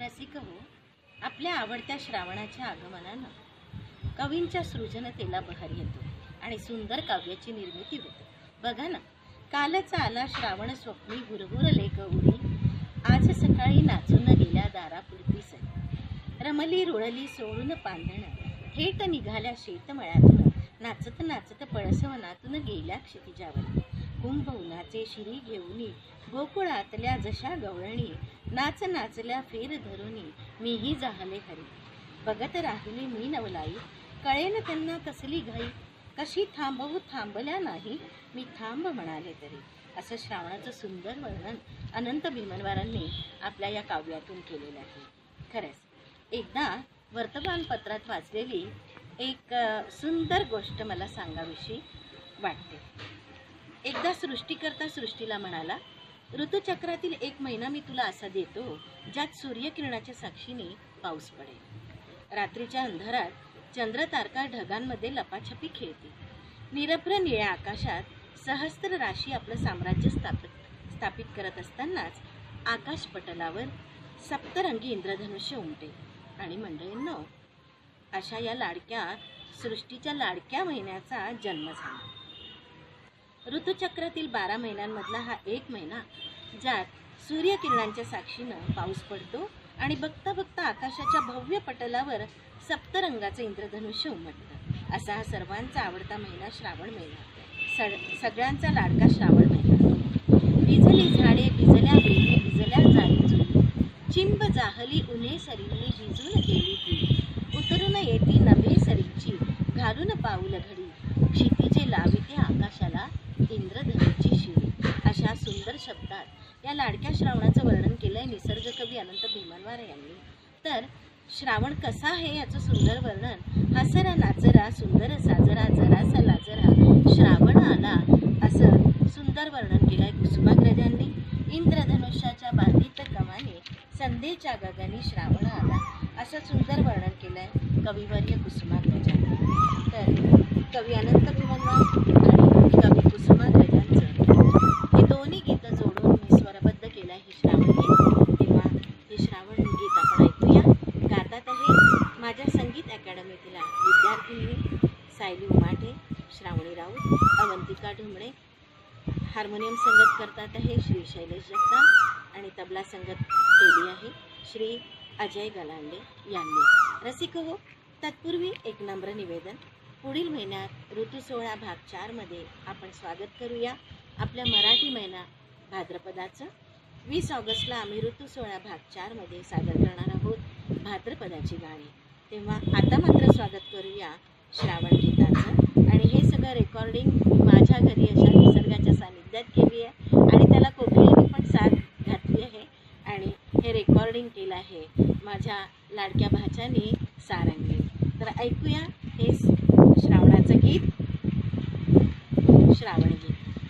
रसिक हो आपल्या आवडत्या श्रावणाच्या आगमनानं कवींच्या सृजनतेला बहर येतो आणि सुंदर काव्याची निर्मिती होते. बघा ना कालच आला श्रावण स्वप्नी हुरहुरले गौरी आज सकाळी नाचून गेल्या दारापुरती सई रमली रुळली सोडून पांधणं थेट निघाल्या शेतमळ्यातून. नाचत नाचत पळसवनातून गेल्या क्षितिजावर कुंभवनाचे शिरी घेऊनी गोकुळातल्या जशा गवळणी नाच नाचल्या फेर धरुनी मीही जाहले हरी. बघत राहिली मी नवलाई कळेन त्यांना कसली घाई? कशी थांबवू थांबल्या नाही? मी थांब म्हणाले तरी. असं श्रावणाचं सुंदर वर्णन अनंत भीमनवारांनी आपल्या या काव्यातून केलेलं आहे. खरंच एकदा वर्तमानपत्रात वाचलेली एक सुंदर गोष्ट मला सांगावीशी वाटते. एकदा सृष्टीकरता सृष्टीला म्हणाला ऋतुचक्रातील एक महिना मी तुला असा देतो ज्यात सूर्यकिरणाच्या साक्षीने पाऊस पडेल. रात्रीच्या अंधारात चंद्र तारका ढगांमध्ये लपाछपी खेळते. निरभ्र निळ्या आकाशात सहस्त्र राशी आपलं साम्राज्य स्थापित स्थापित करत असतानाच आकाशपटलावर सप्तरंगी इंद्रधनुष्य उमटे. आणि मंडळींनो अशा या लाडक्या सृष्टीच्या लाडक्या महिन्याचा जन्म झाला. ऋतुचक्रातील बारा महिन्यांमधला हा एक महिना ज्यात सूर्यकिरणांच्या साक्षीनं पाऊस पडतो आणि बघता बघता आकाशाच्या भव्य पटलावर सप्तरंगाचं इंद्रधनुष्य उमटतं. असा हा सर्वांचा आवडता महिना श्रावण महिना. सड सगळ्यांचा लाडका श्रावण महिना. भिजली झाडे भिजल्या वेली भिजल्या जाळी चिंब जाहली उन्हे सरींनी भिजून गेली ती उतरून येती नभे सरीची. घालून पाऊल घडी. क्षितिजे लाविते आकाशाला. इंद्रधनुची शिडी. अशा सुंदर शब्दात या लाडक्या श्रावणाचं वर्णन केलंय निसर्ग कवी अनंत भीमनवार यांनी. तर श्रावण कसा आहे याचं सुंदर वर्णन? हसरा नाचरा सुंदर साजरा जरासा लाजरा श्रावण आला असं सुंदर वर्णन केलंय कुसुमाग्रजांनी इंद्रधनुष्याच्या बांधित कमाने संध्येच्या गगनी श्रावण आला असं सुंदर वर्णन केलंय कविवर्य कुसुमाग्रजांनी तर कवी अनंत भीमनवार आणि कवी कुसुमाग्रजांचं हे दोन्ही गीतं जोडून मी स्वरबद्ध केलं आहे श्रावण गीत तेव्हा हे श्रावण गीत आपण ऐकूया गातात आहे माझ्या संगीत अकॅडमीतील विद्यार्थिनी सायली उमाटे श्रावणी राऊत अवंतिका ढुमणे. हार्मोनियम संगत करतात आहे श्री शैलेश जगताप आणि तबला संगत केली आहे श्री अजय गलांडे यांनी. रसिक हो तत्पूर्वी एक नम्र निवेदन. पुढील महिन्यात ऋतू सोहळा भाग चारमध्ये आपण स्वागत करूया. आपल्या मराठी महिना भाद्रपदाचं. वीस ऑगस्टला आम्ही ऋतू सोहळा भाग चारमध्ये सादर करणार आहोत भाद्रपदाची गाणी. तेव्हा आता मात्र स्वागत करूया श्रावण गीताचं. आणि हे सगळं रेकॉर्डिंग माझ्या घरी अशा निसर्गाच्या सानिध्यात केली आहे. आणि त्याला कोकिळीने पण साथ घातली आहे. आणि हे रेकॉर्डिंग केलं आहे माझ्या लाडक्या भाच्याने सारंगी. तर ऐकूया हे श्रावणाचं गीत.